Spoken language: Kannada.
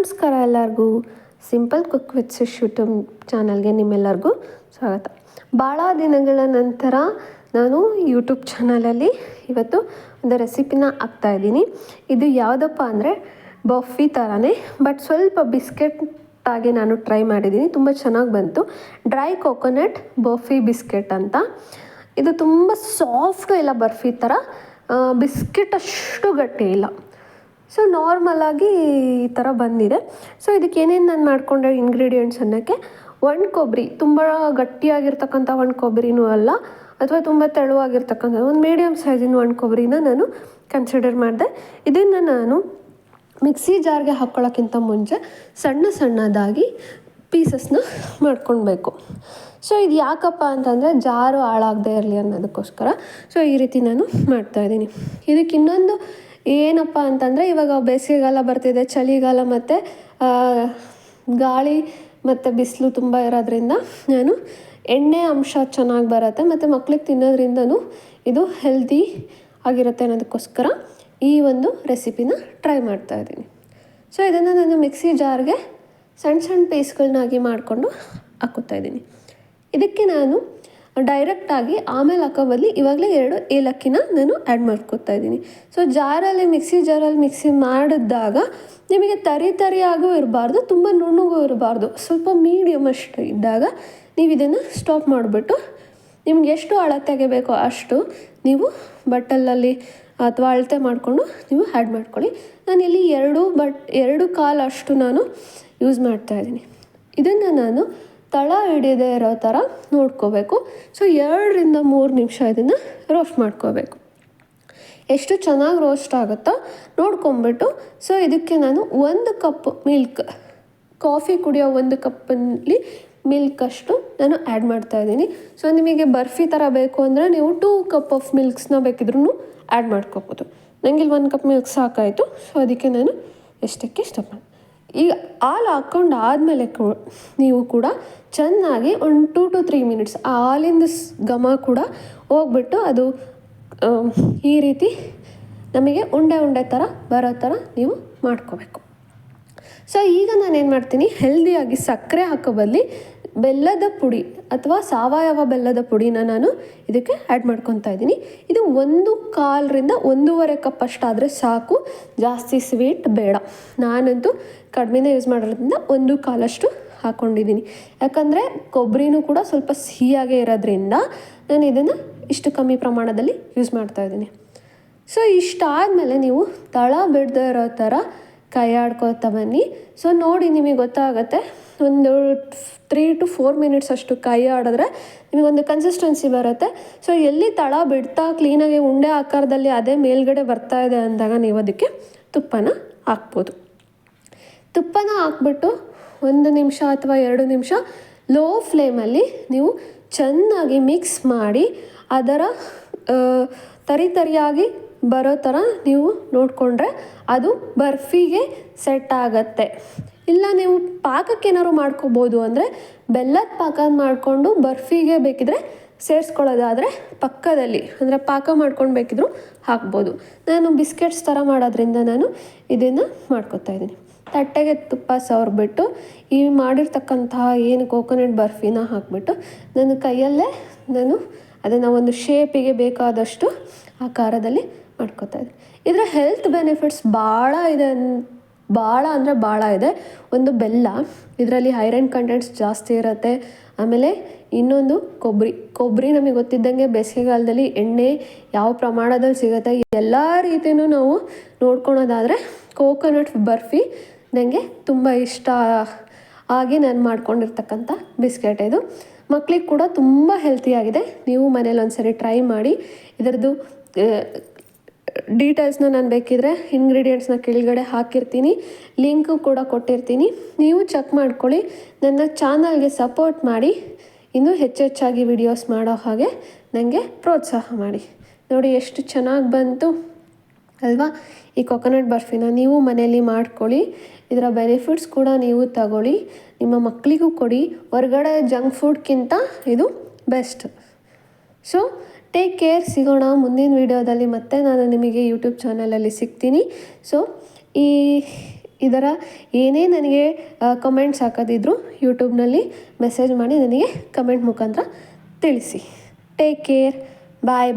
ನಮಸ್ಕಾರ ಎಲ್ಲರಿಗೂ. Simple cook with Sush YouTube ಚಾನಲ್ಗೆ ನಿಮ್ಮೆಲ್ಲರಿಗೂ ಸ್ವಾಗತ. ಭಾಳ ದಿನಗಳ ನಂತರ ನಾನು ಯೂಟ್ಯೂಬ್ ಚಾನಲಲ್ಲಿ ಇವತ್ತು ಒಂದು ರೆಸಿಪಿನ ಹಾಕ್ತಾಯಿದ್ದೀನಿ ಇದು ಯಾವುದಪ್ಪ ಅಂದರೆ ಬಫಿ ಥರನೇ ಬಟ್ ಸ್ವಲ್ಪ ಬಿಸ್ಕೆಟ್ ಆಗಿ ನಾನು ಟ್ರೈ ಮಾಡಿದ್ದೀನಿ. ತುಂಬ ಚೆನ್ನಾಗಿ ಬಂತು. ಡ್ರೈ ಕೋಕೋನಟ್ ಬಫಿ ಬಿಸ್ಕೆಟ್ ಅಂತ. ಇದು ತುಂಬ ಸಾಫ್ಟ್ ಇಲ್ಲ ಬರ್ಫಿ ಥರ ಬಿಸ್ಕೆಟ್ ಅಷ್ಟು ಗಟ್ಟಿ ಇಲ್ಲ. ಸೊ ನಾರ್ಮಲಾಗಿ ಈ ಥರ ಬಂದಿದೆ. ಸೊ ಇದಕ್ಕೆ ಏನೇನು ನಾನು ಮಾಡಿಕೊಂಡೆ ಇಂಗ್ರೀಡಿಯೆಂಟ್ಸ್ ಅನ್ನೋಕ್ಕೆ? ಒಣ ಕೊಬ್ಬರಿ ತುಂಬ ಗಟ್ಟಿಯಾಗಿರ್ತಕ್ಕಂಥ ಒಣ ಕೊಬ್ಬರಿನೂ ಅಲ್ಲ, ಅಥವಾ ತುಂಬ ತೆಳುವಾಗಿರ್ತಕ್ಕಂಥ ಒಂದು ಮೀಡಿಯಮ್ ಸೈಜಿನ ಒಣ ಕೊಬ್ಬರಿನ ನಾನು ಕನ್ಸಿಡರ್ ಮಾಡಿದೆ. ಇದನ್ನು ನಾನು ಮಿಕ್ಸಿ ಜಾರ್ಗೆ ಹಾಕ್ಕೊಳ್ಳೋಕ್ಕಿಂತ ಮುಂಚೆ ಸಣ್ಣ ಸಣ್ಣದಾಗಿ ಪೀಸಸ್ನ ಮಾಡ್ಕೊಳ್ಬೇಕು ಸೊ ಇದು ಯಾಕಪ್ಪ ಅಂತಂದರೆ ಜಾರು ಹಾಳಾಗದೇ ಇರಲಿ ಅನ್ನೋದಕ್ಕೋಸ್ಕರ. ಸೊ ಈ ರೀತಿ ನಾನು ಮಾಡ್ತಾಯಿದ್ದೀನಿ ಇದಕ್ಕೆ ಇನ್ನೊಂದು ಏನಪ್ಪ ಅಂತಂದರೆ ಇವಾಗ ಬೇಸಿಗೆಗಾಲ ಬರ್ತಿದೆ, ಚಳಿಗಾಲ ಮತ್ತು ಗಾಳಿ ಮತ್ತು ಬಿಸಿಲು ತುಂಬ ಇರೋದ್ರಿಂದ ನಾನು ಎಣ್ಣೆ ಅಂಶ ಚೆನ್ನಾಗಿ ಬರುತ್ತೆ, ಮತ್ತು ಮಕ್ಳಿಗೆ ತಿನ್ನೋದ್ರಿಂದನೂ ಇದು ಹೆಲ್ದಿ ಆಗಿರುತ್ತೆ ಅನ್ನೋದಕ್ಕೋಸ್ಕರ ಈ ಒಂದು ರೆಸಿಪಿನ ಟ್ರೈ ಮಾಡ್ತಾ ಇದ್ದೀನಿ. ಸೊ ಇದನ್ನು ನಾನು ಮಿಕ್ಸಿ ಜಾರ್ಗೆ ಸಣ್ಣ ಸಣ್ಣ ಪೀಸ್ಗಳನ್ನಾಗಿ ಮಾಡಿಕೊಂಡು ಹಾಕೋತಾ ಇದ್ದೀನಿ. ಇದಕ್ಕೆ ನಾನು ಡೈರೆಕ್ಟಾಗಿ ಆಮೇಲೆ ಹಾಕೋ ಬದಲು ಇವಾಗಲೇ ಎರಡು ಏಲಕ್ಕಿನ ನಾನು ಆ್ಯಡ್ ಮಾಡ್ಕೊತಾ ಇದ್ದೀನಿ. ಸೊ ಜಾರಲ್ಲಿ ಮಿಕ್ಸಿ ಜಾರಲ್ಲಿ ಮಿಕ್ಸಿ ಮಾಡಿದಾಗ ನಿಮಗೆ ತರಿ ತರಿಯಾಗೂ ಇರಬಾರ್ದು, ತುಂಬ ನುಣ್ಣಗೂ ಇರಬಾರ್ದು. ಸ್ವಲ್ಪ ಮೀಡಿಯಮ್ ಅಷ್ಟು ಇದ್ದಾಗ ನೀವು ಇದನ್ನು ಸ್ಟಾಪ್ ಮಾಡಿಬಿಟ್ಟು ನಿಮ್ಗೆ ಎಷ್ಟು ಅಳತೆಗೆ ಬೇಕೋ ಅಷ್ಟು ನೀವು ಬಟ್ಟಲಲ್ಲಿ ಅಥವಾ ಅಳತೆ ಮಾಡಿಕೊಂಡು ನೀವು ಆ್ಯಡ್ ಮಾಡ್ಕೊಳ್ಳಿ. ನಾನಿಲ್ಲಿ ಎರಡು ಬಟ್ ಎರಡು ಕಾಲು ಅಷ್ಟು ನಾನು ಯೂಸ್ ಮಾಡ್ತಾಯಿದ್ದೀನಿ ಇದನ್ನು ನಾನು ತಳ ಹಿಡಿದೇ ಇರೋ ಥರ ನೋಡ್ಕೋಬೇಕು. ಸೊ ಎರಡರಿಂದ ಮೂರು ನಿಮಿಷ ಇದನ್ನು ರೋಸ್ಟ್ ಮಾಡ್ಕೋಬೇಕು. ಎಷ್ಟು ಚೆನ್ನಾಗಿ ರೋಸ್ಟ್ ಆಗುತ್ತೋ ನೋಡ್ಕೊಂಬಿಟ್ಟು ಸೊ ಇದಕ್ಕೆ ನಾನು ಒಂದು ಕಪ್ ಮಿಲ್ಕ್ ಕಾಫಿ ಕುಡಿಯೋ ಒಂದು ಕಪ್ಪಲ್ಲಿ ಮಿಲ್ಕ್ ಅಷ್ಟು ನಾನು ಆ್ಯಡ್ ಮಾಡ್ತಾ ಇದ್ದೀನಿ. ಸೊ ನಿಮಗೆ ಬರ್ಫಿ ಥರ ಬೇಕು ಅಂದರೆ ನೀವು ಟೂ ಕಪ್ ಆಫ್ ಮಿಲ್ಕ್ಸ್ನ ಬೇಕಿದ್ರೂ ಆ್ಯಡ್ ಮಾಡ್ಕೋಬೋದು. ನನಗೆ ಇಲ್ಲಿ ಒಂದು ಕಪ್ ಮಿಲ್ಕ್ ಸಾಕಾಯಿತು. ಸೊ ಅದಕ್ಕೆ ನಾನು ಎಷ್ಟಕ್ಕೆ ಇಷ್ಟಪಡ್ತೀನಿ ಈಗ ಹಾಲು ಹಾಕ್ಕೊಂಡು ಆದಮೇಲೆ ನೀವು ಕೂಡ ಚೆನ್ನಾಗಿ ಒಂದು ಟೂ ಟು ತ್ರೀ ಮಿನಿಟ್ಸ್ ಆ ಹಾಲಿಂದ ಘಮ ಕೂಡ ಹೋಗ್ಬಿಟ್ಟು ಅದು ಈ ರೀತಿ ನಮಗೆ ಉಂಡೆ ಉಂಡೆ ಥರ ಬರೋ ಥರ ನೀವು ಮಾಡ್ಕೋಬೇಕು. ಸೊ ಈಗ ನಾನು ಏನು ಮಾಡ್ತೀನಿ ಹೆಲ್ದಿಯಾಗಿ ಸಕ್ಕರೆ ಹಾಕೋ ಬದಲಿ ಬೆಲ್ಲದ ಪುಡಿ ಅಥವಾ ಸಾವಯವ ಬೆಲ್ಲದ ಪುಡಿನ ನಾನು ಇದಕ್ಕೆ ಆ್ಯಡ್ ಮಾಡ್ಕೊತಾ ಇದ್ದೀನಿ. ಇದು ಒಂದು ಕಾಲರಿಂದ ಒಂದೂವರೆ ಕಪ್ ಅಷ್ಟಾದರೆ ಸಾಕು. ಜಾಸ್ತಿ ಸ್ವೀಟ್ ಬೇಡ. ನಾನಂತೂ ಕಡಿಮೆನೇ ಯೂಸ್ ಮಾಡೋದ್ರಿಂದ ಒಂದು ಕಾಲಷ್ಟು ಹಾಕ್ಕೊಂಡಿದ್ದೀನಿ ಯಾಕಂದರೆ ಕೊಬ್ಬರಿನೂ ಕೂಡ ಸ್ವಲ್ಪ ಸಿಹಿಯಾಗೆ ಇರೋದ್ರಿಂದ ನಾನು ಇದನ್ನು ಇಷ್ಟು ಕಮ್ಮಿ ಪ್ರಮಾಣದಲ್ಲಿ ಯೂಸ್ ಮಾಡ್ತಾ ಇದ್ದೀನಿ. ಸೊ ಇಷ್ಟಾದಮೇಲೆ ನೀವು ತಳ ಬಿಡದೇ ಇರೋ ಥರ ಕೈ ಬನ್ನಿ. ಸೊ ನೋಡಿ ನಿಮಗೆ ಗೊತ್ತಾಗುತ್ತೆ. ಒಂದು ತ್ರೀ ಟು ಫೋರ್ ಮಿನಿಟ್ಸ್ ಅಷ್ಟು ಕೈ ಆಡಿದ್ರೆ ನಿಮಗೊಂದು ಕನ್ಸಿಸ್ಟೆನ್ಸಿ ಬರುತ್ತೆ. ಸೊ ಎಲ್ಲಿ ತಳ ಬಿಡ್ತಾ ಕ್ಲೀನಾಗಿ ಉಂಡೆ ಆಕಾರದಲ್ಲಿ ಅದೇ ಮೇಲ್ಗಡೆ ಬರ್ತಾ ಇದೆ ಅಂದಾಗ ನೀವು ಅದಕ್ಕೆ ತುಪ್ಪನ ಹಾಕ್ಬೋದು. ತುಪ್ಪನ ಹಾಕ್ಬಿಟ್ಟು ಒಂದು ನಿಮಿಷ ಅಥವಾ ಎರಡು ನಿಮಿಷ ಲೋ ಫ್ಲೇಮಲ್ಲಿ ನೀವು ಚೆನ್ನಾಗಿ ಮಿಕ್ಸ್ ಮಾಡಿ ಅದರ ತರಿ ತರಿಯಾಗಿ ಬರೋ ಥರ ನೀವು ನೋಡಿಕೊಂಡ್ರೆ ಅದು ಬರ್ಫಿಗೆ ಸೆಟ್ ಆಗತ್ತೆ. ಇಲ್ಲ, ನೀವು ಪಾಕಕ್ಕೆ ಏನಾದ್ರು ಮಾಡ್ಕೋಬೋದು ಅಂದರೆ ಬೆಲ್ಲದ ಪಾಕ ಮಾಡಿಕೊಂಡು ಬರ್ಫಿಗೆ ಬೇಕಿದ್ರೆ ಸೇರಿಸ್ಕೊಳ್ಳೋದಾದರೆ ಪಕ್ಕದಲ್ಲಿ, ಅಂದರೆ ಪಾಕ ಮಾಡ್ಕೊಂಡು ಬೇಕಿದ್ರು ಹಾಕ್ಬೋದು. ನಾನು ಬಿಸ್ಕೆಟ್ಸ್ ಥರ ಮಾಡೋದ್ರಿಂದ ನಾನು ಇದನ್ನು ಮಾಡ್ಕೊತಾ ಇದ್ದೀನಿ. ತಟ್ಟೆಗೆ ತುಪ್ಪ ಸವರ್ಬಿಟ್ಟು, ಈ ಮಾಡಿರ್ತಕ್ಕಂತಹ ಏನು ಕೋಕೋನಟ್ ಬರ್ಫಿನ ಹಾಕಿಬಿಟ್ಟು ನನ್ನ ಕೈಯಲ್ಲೇ ನಾನು ಅದನ್ನು ಒಂದು ಶೇಪಿಗೆ ಬೇಕಾದಷ್ಟು ಆಕಾರದಲ್ಲಿ ಮಾಡ್ಕೋತಾ ಇದ್ದೀನಿ. ಇದರ ಹೆಲ್ತ್ ಬೆನಿಫಿಟ್ಸ್ ಭಾಳ ಇದೆ ಭಾಳ ಅಂದರೆ ಭಾಳ ಇದೆ. ಒಂದು ಬೆಲ್ಲ, ಇದರಲ್ಲಿ ಹೈರನ್ ಕಂಟೆಂಟ್ಸ್ ಜಾಸ್ತಿ ಇರುತ್ತೆ. ಆಮೇಲೆ ಇನ್ನೊಂದು ಕೊಬ್ಬರಿ ಕೊಬ್ಬರಿ ನಮಗೆ ಗೊತ್ತಿದ್ದಂಗೆ ಬೇಸಿಗೆಗಾಲದಲ್ಲಿ ಎಣ್ಣೆ ಯಾವ ಪ್ರಮಾಣದಲ್ಲಿ ಸಿಗುತ್ತೆ, ಎಲ್ಲ ರೀತಿಯೂ ನಾವು ನೋಡ್ಕೊಳೋದಾದರೆ ಕೋಕೋನಟ್ ಬರ್ಫಿ ನನಗೆ ತುಂಬ ಇಷ್ಟ ಆಗಿ ನಾನು ಮಾಡ್ಕೊಂಡಿರ್ತಕ್ಕಂಥ ಬಿಸ್ಕೆಟ್ ಇದು. ಮಕ್ಕಳಿಗೆ ಕೂಡ ತುಂಬ ಹೆಲ್ತಿಯಾಗಿದೆ ನೀವು ಮನೇಲಿ ಒಂದ್ಸರಿ ಟ್ರೈ ಮಾಡಿ, ಇದರದ್ದು ಡೀಟೇಲ್ಸ್ನ ನಾನು ಬೇಕಿದ್ರೆ ಇಂಗ್ರೀಡಿಯೆಂಟ್ಸ್ನ ಕೆಳಗಡೆ ಹಾಕಿರ್ತೀನಿ. ಲಿಂಕು ಕೂಡ ಕೊಟ್ಟಿರ್ತೀನಿ. ನೀವು ಚೆಕ್ ಮಾಡ್ಕೊಳ್ಳಿ. ನನ್ನ ಚಾನಲ್ಗೆ ಸಪೋರ್ಟ್ ಮಾಡಿ. ಇನ್ನೂ ಹೆಚ್ಚೆಚ್ಚಾಗಿ ವಿಡಿಯೋಸ್ ಮಾಡೋ ಹಾಗೆ ನನಗೆ ಪ್ರೋತ್ಸಾಹ ಮಾಡಿ. ನೋಡಿ ಎಷ್ಟು ಚೆನ್ನಾಗಿ ಬಂತು. ಅಲ್ವಾ? ಈ ಕೊಕೊನಟ್ ಬರ್ಫಿನ ನೀವು ಮನೆಯಲ್ಲಿ ಮಾಡ್ಕೊಳ್ಳಿ. ಇದರ ಬೆನಿಫಿಟ್ಸ್ ಕೂಡ ನೀವು ತಗೊಳ್ಳಿ. ನಿಮ್ಮ ಮಕ್ಕಳಿಗೂ ಕೊಡಿ. ಹೊರಗಡೆ ಜಂಕ್ ಫುಡ್ಗಿಂತ ಇದು ಬೆಸ್ಟ್ ಸೊ ಟೇಕ್ ಕೇರ್ ಸಿಗೋಣ ಮುಂದಿನ ವೀಡಿಯೋದಲ್ಲಿ ಮತ್ತೆ ನಾನು ನಿಮಗೆ ಯೂಟ್ಯೂಬ್ ಚಾನಲಲ್ಲಿ ಸಿಗ್ತೀನಿ. ಸೊ ಈ ಇದರ ಏನೇ ನನಗೆ ಕಮೆಂಟ್ಸ್ ಹಾಕೋದಿದ್ರು ಯೂಟ್ಯೂಬ್ನಲ್ಲಿ ಮೆಸೇಜ್ ಮಾಡಿ ನನಗೆ ಕಮೆಂಟ್ ಮುಖಾಂತರ ತಿಳಿಸಿ. Take care bye